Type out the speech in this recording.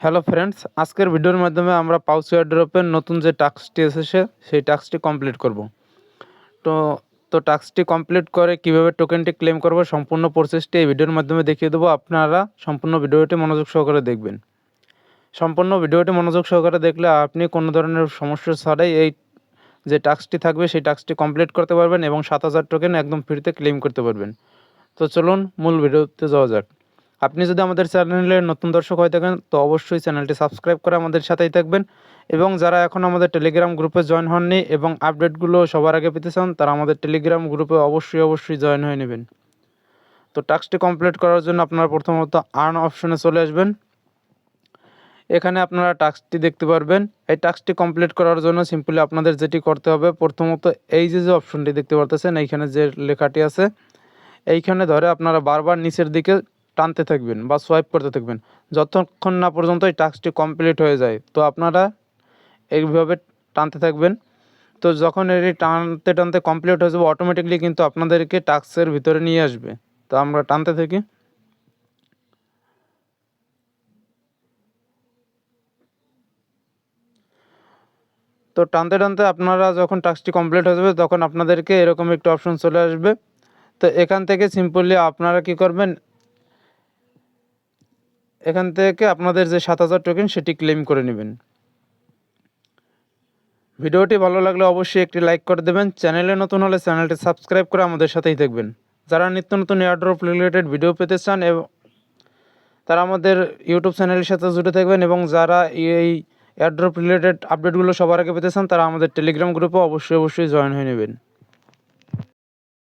Hello friends আজকের ভিডিওর মাধ্যমে আমরা পাউচ এয়ারড্রপের নতুন যে টাস্কটি এসেছে, সেই টাস্কটি কমপ্লিট করব। তো তো টাস্কটি কমপ্লিট করে কীভাবে টোকেনটি ক্লেম করব সম্পূর্ণ প্রসেসটি এই ভিডিওর মাধ্যমে দেখিয়ে দেবো। আপনারা সম্পূর্ণ ভিডিওটি মনোযোগ সহকারে দেখবেন। সম্পূর্ণ ভিডিওটি মনোযোগ সহকারে দেখলে আপনি কোনো ধরনের সমস্যা ছাড়াই এই যে টাস্কটি থাকবে, সেই টাস্কটি কমপ্লিট করতে পারবেন এবং সাত হাজার টোকেন একদম ফ্রিতে ক্লেম করতে পারবেন। তো চলুন মূল ভিডিওতে যাওয়া যাক। আপনি যদি আমাদের চ্যানেলের নতুন দর্শক হয়ে থাকেন, তো অবশ্যই চ্যানেলটি সাবস্ক্রাইব করে আমাদের সাথেই থাকবেন। এবং যারা এখন আমাদের টেলিগ্রাম গ্রুপে জয়েন হননি এবং আপডেটগুলো সবার আগে পেতে চান, তারা আমাদের টেলিগ্রাম গ্রুপে অবশ্যই অবশ্যই জয়েন হয়ে নেবেন। তো টাস্কটি কমপ্লিট করার জন্য আপনারা প্রথমত আর্ন অপশনে চলে আসবেন। এখানে আপনারা টাস্কটি দেখতে পারবেন। এই টাস্কটি কমপ্লিট করার জন্য সিম্পলি আপনাদের যেটি করতে হবে, প্রথমত এই যে যে অপশনটি দেখতে পারতেছেন, এইখানে যে লেখাটি আছে, এইখানে ধরে আপনারা বারবার নিচের দিকে টানতে থাকবেন বা সোয়াইপ করতে থাকবেন। যতক্ষণ না পর্যন্ত এই টাস্কটি কমপ্লিট হয়ে যায়, তো আপনারা এইভাবে টানতে থাকবেন। তো যখন এটি টানতে টানতে কমপ্লিট হয়ে যাবে অটোমেটিকলি কিন্তু আপনাদেরকে টাস্কের ভিতরে নিয়ে আসবে। তো আমরা টানতে থাকি। তো টানতে টানতে আপনারা যখন টাস্কটি কমপ্লিট হয়ে যাবে, তখন আপনাদেরকে এরকম একটি অপশন চলে আসবে। তো এখান থেকে সিম্পলি আপনারা কি করবেন এখান থেকে আপনাদের যে সাত হাজার টোকেন সেটি ক্লেম করে নেবেন। ভিডিওটি ভালো লাগলে অবশ্যই একটি লাইক করে দেবেন। চ্যানেলে নতুন হলে চ্যানেলটি সাবস্ক্রাইব করে আমাদের সাথেই থাকবেন। যারা নিত্য নতুন এয়ারড্রপ রিলেটেড ভিডিও পেতে চান এবং, তারা আমাদের ইউটিউব চ্যানেলের সাথে জুড়ে থাকবেন এবং যারা এই এয়ারড্রপ রিলেটেড আপডেটগুলো সবার আগে পেতে চান, তারা আমাদের টেলিগ্রাম গ্রুপে অবশ্যই অবশ্যই জয়েন হয়ে নেবেন।